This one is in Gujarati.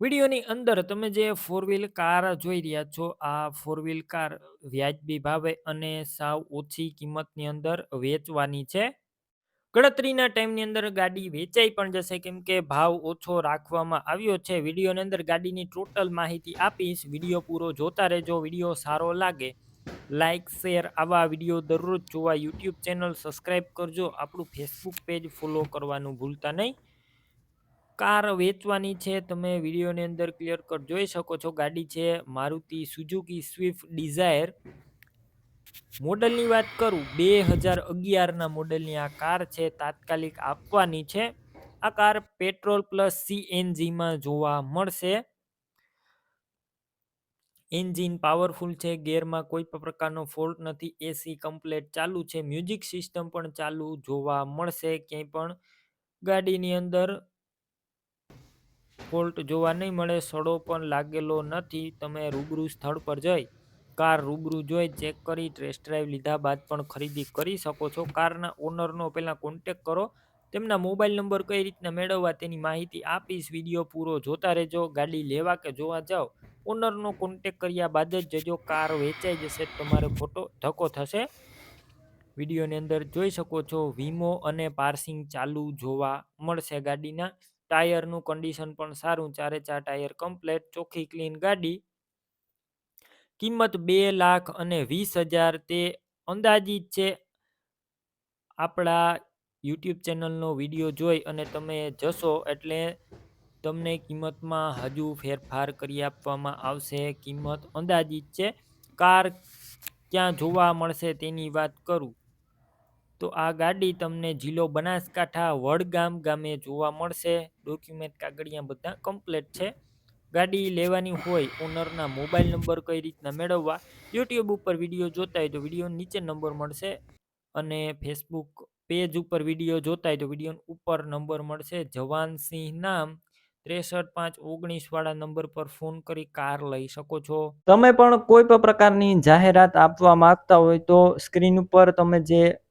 વિડીયોની અંદર તમે જે ફોર વ્હીલ કાર જોઈ રહ્યા છો, આ ફોર વ્હીલ કાર વ્યાજબી ભાવે અને સાવ ઓછી કિંમતની અંદર વેચવાની છે. ગણતરીના ટાઈમની અંદર ગાડી વેચાઈ પણ જશે, કેમ કે ભાવ ઓછો રાખવામાં આવ્યો છે. વિડીયોની અંદર ગાડીની ટોટલ માહિતી આપીશ. વીડિયો પૂરો જોતા રહેજો, વીડિયો સારો લાગે. લાઇક શેર આવા વીડિયો દરરોજ જોવા યુટ્યુબ ચેનલ સબસ્ક્રાઈબ કરજો. આપણું ફેસબુક પેજ ફોલો કરવાનું ભૂલતા નહીં. કાર વેચવાની છે, તમે વિડીયોની અંદર ક્લિયર કટ જોઈ શકો છો, ગાડી છે, મારુતિ સુઝુકી સ્વિફ્ટ ડિઝાયર. મોડલની વાત કરું, બે હજાર અગિયારના મોડલની આ કાર છે, તાત્કાલિક આપવાની છે. આ કાર પેટ્રોલ પ્લસ સીએનજીમાં જોવા મળશે. એન્જિન પાવરફુલ છે, ગેરમાં કોઈ પણ પ્રકારનો ફોલ્ટ નથી, એસી કમ્પ્લેટ ચાલુ છે, મ્યુઝિક સિસ્ટમ પણ ચાલુ જોવા મળશે. ક્યાંય પણ ગાડીની અંદર ફોલ્ટ જોવા નહીં મળે, સડો પણ લાગેલો નથી. તમે રૂબરૂ સ્થળ પર જઈ, કાર રૂબરૂ જોઈ ચેક કરી, ટેસ્ટ ડ્રાઈવ લીધા બાદ પણ ખરીદી કરી શકો છો. કારના ઓનરનો પહેલાં કોન્ટેક કરો. તેમના મોબાઈલ નંબર કઈ રીતના મેળવવા તેની માહિતી આપીશ. વીડિયો પૂરો જોતા રહેજો, ગાડી લેવા કે જોવા જાઓ. ઓનરનો કોન્ટેક કર્યા બાદ જ જજો, કાર વેચાઈ જશે, તમારે ખોટો ધક્કો થશે. વિડીયોની અંદર જોઈ શકો છો, વીમો અને પાર્સિંગ ચાલુ જોવા મળશે ગાડીના. ટાયરનું કન્ડિશન પણ સારું, ચારે ચાર ટાયર કમ્પ્લેટ, ચોખ્ખી ક્લીન ગાડી. કિંમત બે લાખ અને વીસ હજાર તે અંદાજિત છે. આપણા યુટ્યુબ ચેનલનો વીડિયો જોઈ અને તમે જશો એટલે તમને કિંમતમાં હજુ ફેરફાર કરી આપવામાં આવશે. કિંમત અંદાજિત છે. કાર ક્યાં જોવા મળશે તેની વાત કરું. તો આ ગાડી તમને જિલ્લો બનાસકાંઠા વડગામ ગામે જોવા મળશે. ડોક્યુમેન્ટ કાગળિયા બધા કમ્પ્લેટ છે. ગાડી લેવાની હોય ઓનરના મોબાઈલ નંબર કઈ રીતના મેળવવા યુટ્યુબ ઉપર વીડિયો જોતા હોય તો વીડિયો નીચે નંબર મળશે અને ફેસબુક પેજ ઉપર વીડિયો જોતા હોય તો વીડિયો ઉપર નંબર મળશે. જવાનસિંહ નામ ત્રેસઠ પાંચ ઓગણીસ વાળા નંબર પર ફોન કરી કાર લઈ શકો છો. તમે પણ કોઈ પણ પ્રકારની જાહેરાત આપવા માંગતા હોય તો સ્ક્રીન ઉપર તમે જે